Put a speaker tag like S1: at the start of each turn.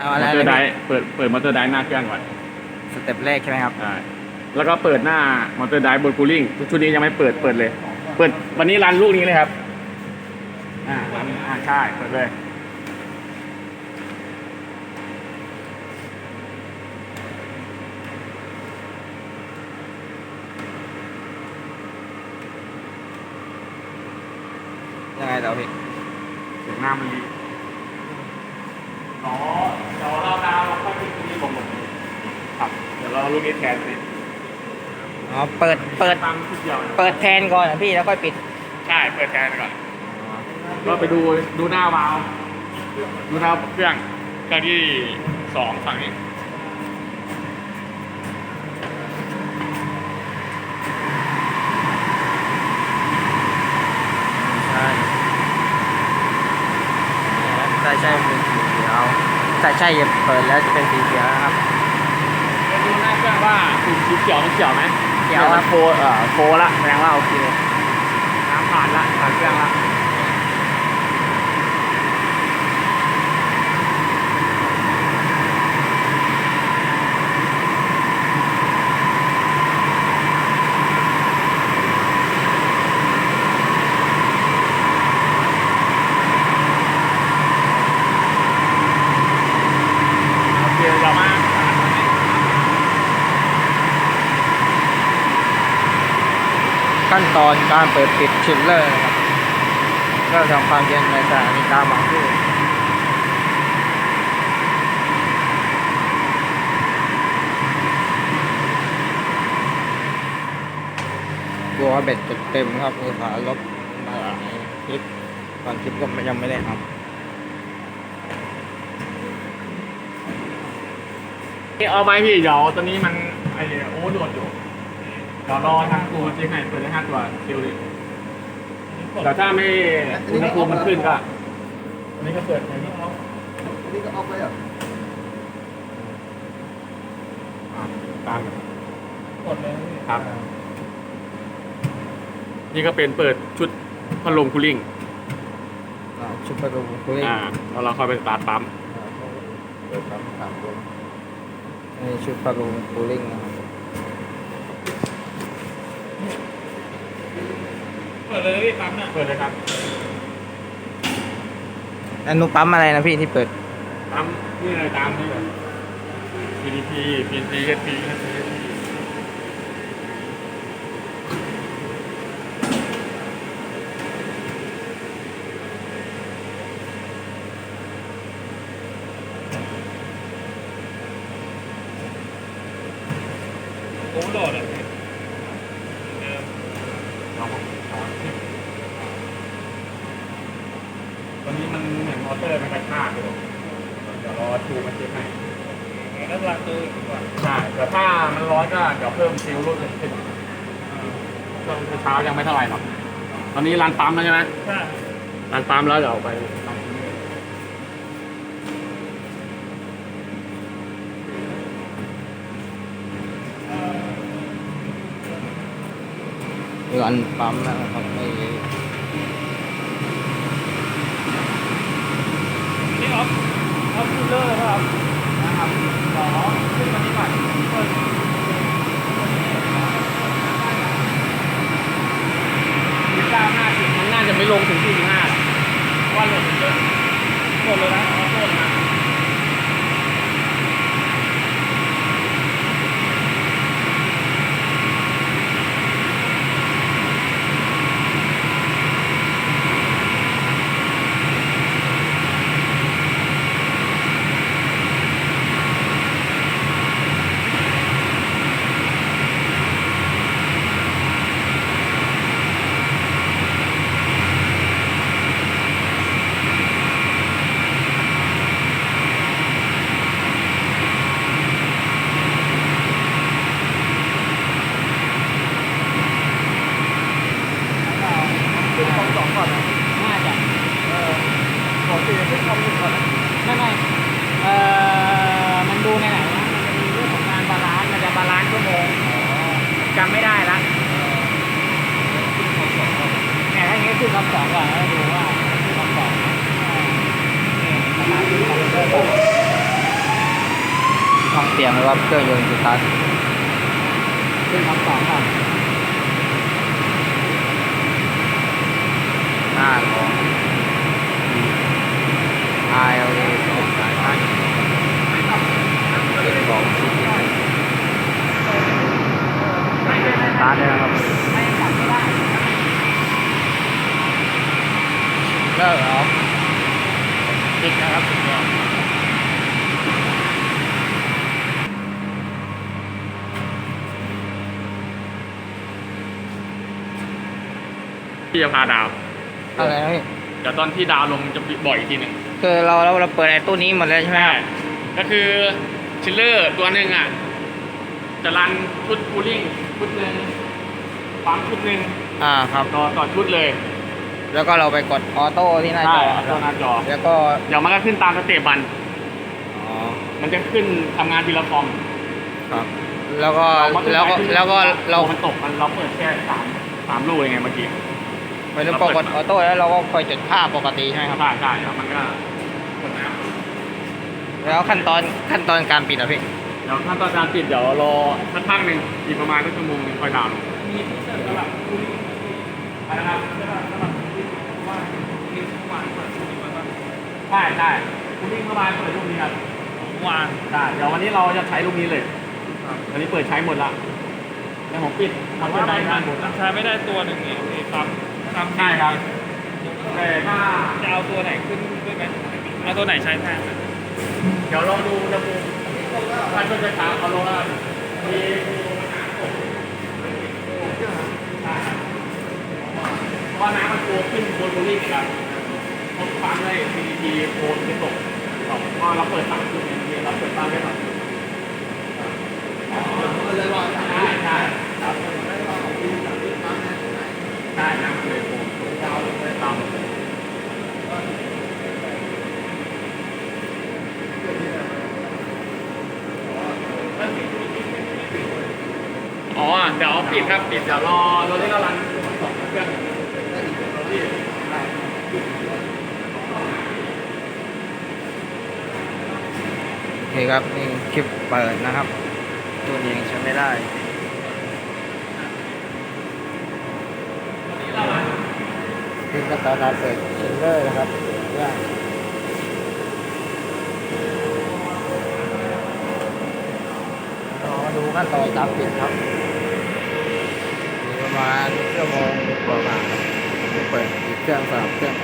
S1: เอา
S2: ม
S1: อะไร
S2: อเตอร์ไดร์เปิดเปิดมอเตอร์ไดร์หน้าเครื่องก่อน
S1: สเต็ปแรกใช่ไหมครับ
S2: ใช่แล้วก็เปิดหน้ามอเตอร์ไดร์บนคูลิ่งชุดนี้ยังไม่เปิดเปิดเลย เปิดวันนี้รันลูกนี้เลยครับ อ่ารันอ่าใช่เปิดเลย
S1: ยังไงต่อพี่
S2: เสียงหน้ามันดีอ๋อเดี๋ยวเราดาวเราค่อยขึ้นตรงนี้ผมหมดครับ เดี๋ยวเรา ลูกนี้แทนสิ
S1: อ๋อเปิดเปิด
S2: ตามชุดเดียวนะ
S1: เปิดแทนก่อนนะพี่แล้วค่อยปิด
S2: ใช่เปิดแทนก่อนก็ไปดูดูหน้าวาล์วดูหน้าเครื่องเครื่องที่สองฝั่งนี้
S1: ใช่ใช่ใช่เป็นสีเขียวใช่ใช่อย่าเปิดแล้วจะเป็นสีเขียวนะครับ
S2: ไปดูหน้าเค รื่องว่าสีสีเขียวมันเขียวไหม
S1: เขียวครับ
S2: มันโฟเอ่อโฟละแสดงว่าโอเคน้ำผ่านละผ่านเครื่องละ โอเคเดี๋ยวมา
S1: ขั้น ตอนการเปิดปิดชิลเลอร์นะครับเพื่อทำความเย็นในสถานีกลางบางซื่อกลัวว่าเบ็ดจะเต็มครับเลยขาลบมาหลายคลิปบางคลิปก็ยังไม่ได้ท
S2: นี่เอาไหมพี่เดี๋ยวตอนนี้มันไอ้โอเวอร์โหลดอยู่ เดี๋ยวรอทางตัวเช็คให้เปิดได้ห้าตัวคิวเลยเดี๋ยวถ้าไม่อุณหภูมิมันขึ้นก็อันนี้ก็เปิดอย่างนี้
S3: นี่ก็ออกไปอะ
S2: อ่าตามกัน
S3: กดเลย
S2: ครับ นี่ก็เป็นเปิดชุดพัดลมคูลิ่งำ
S1: อ่าชุดประตูคุย
S2: อ่าแล้วเราค่อยไปสตาร์ทปั๊ม
S3: เปิดปั๊มสามตัว
S1: นี่ชุดประตูคูลิ่งนะครับ
S2: เปิดเลยพี่ปั๊มน่ะเปิดเลยครับ
S1: อันนู้นปั๊มอะไรนะพี่ที่เปิด
S2: ปั๊มนี่เลยตามนี่เลย PDP PNC HP HP
S3: โอ้โหโหลดอะ
S2: ลองถอนตอนนี้มันเหมื อนมอเตอร์มันกระชากอยู่เดี๋ยวรอชูมันเช็คให้
S3: แล้ววางตัวดีกว่า
S2: ใช่แต่ถ้ามันร้อนก็เดี๋ยวเพิ่มซิลรุ่นขึ้นช่วงเช้ายังไม่เท่าไหร่หรอกตอนนี้ร้านปั๊มแล้วใช่ไหม
S3: ใช่
S2: ร้านปั๊มแล้วเดี๋ยวไป
S1: รันปั๊มนะครับไม่
S3: นี่ออฟออฟคูล เลอร์ครับ
S2: นะครับสองขึ้นมานี้ก่อนเปิดยี่สิบเก้าห้าสิมันน่าจะไม่ลงถึงที่สิบห้าว่าโหลดมันเยอะ
S3: กดเลยนะ
S2: เอาโทษนะ
S1: น สียงว่าเครื่องยนต์สตาร์ท
S2: ขึ้นคำสองก่อน
S1: หน้าของ ILA สองสายพันธุ์เป็นของซีพีสตาร์ทเลยนะครับเลิกออฟติดนะครับติดแล้ว
S2: ที่จะพาดาว
S1: อะไรนะพี่
S2: เดี๋ยวตอนที่ดาวลงจะบ่อยอีกทีหนึ่ง
S1: คือเราเราเราเปิดไอ้ตู้นี้หมดแล้วใช่ไหม
S2: ใช่ก็คือชิลเลอร์ตัวหนึ่งอะ จะรันชุดคูลิ่งชุดหนึ่งปั๊มชุดหนึ่ง
S1: อ่าครับ
S2: ต่อต่อชุดเลย
S1: แล้วก็เราไปกดออโต้ที่หน้าจ
S2: ใช่
S1: อ
S2: ตัวหน้าจอ
S1: แล้วก็
S2: เดี๋ยวมันก็ขึ้นตามสเต็ปมัน
S1: อ๋อ
S2: มันจะขึ้นทำงานทีละฟอร์ม
S1: ครับ แล้วก็
S2: เราก็
S1: แล้วก็
S2: ขึ้น
S1: แล้วก็เรา
S2: มันตกมันเราเปิดแค่สามสามลูกเองไงเมื่อกี้
S1: ไปถึงกดออโต้แล้วเราก็คอยจดภาพปกติใช่ไหมครับ
S2: ใช่ใช่แล้วมันก็กดน้
S1: แล้วขั้นตอนขั้นตอนการปิดอะพี่ำ
S2: เดี๋ยวขั้นตอนการปิดเดี๋ยวรอสักพักหนึ่งอีกประมาณสักชั่วโมงหนึงค่อยดาวน์ลง
S3: มีที่เสริมสำหรับคูลิ่ง
S2: นะครับ
S3: สำหรับสำหรับคูลิ่งว่าคูลิ่งเมื่อวานเปิดคูลิ่งมาบ้าง
S2: ใช่ใช่คุณวิ่งเข้ามาเปิดลูกนี้ครับ
S3: เมื่อวาน
S2: ได้เดี๋ยววันนี้เราจะใช้ลูกนี้เลยวันนี้เปิดใช้หมดละแล้วผมปิด
S3: แต่
S2: มัน
S3: ว่า
S2: จะ
S3: มั
S2: ได้
S3: น
S2: ด้านบน
S3: มันใช้ไม่ได้ตัวหนึ่งนี่นี่ครับ ครับ
S2: ใช่ครับแต่ถ้า
S3: จะเอาตัวไหนขึ้นด้วยไหมเอาตัวไหนใช้แทน
S2: เดี๋ยวลองดูอุณมิถ้าช่วงเช้าเอาลงแล้วมีพราะว่าน้ำมันโกขึ้นบนบูรี่ครับผมฟังได้ CDP โคนจะตกเพราะเราเปิดสามจุดเนี่ยเราเปิดตั้งได้สามจุดใช่ใช่ครับใช่น้ำมันเลยโคนตกยาวเลยตาม อ๋อ เดี๋ยวปิดครับปิดเดี๋ยวรอรถที่กำลังเครื่อง
S1: โอเคครับนี่คลิปเปิดนะครับ ตัวนี้ยังใช้ไม่ได้นี่ก็ตอนการเปิดเชลเลอร์นะครับว่าเรามาดูขั้นตอนการปิดครับ มาณชั่วโมงกว่าๆเปิดเครื่องสลับเครื่อง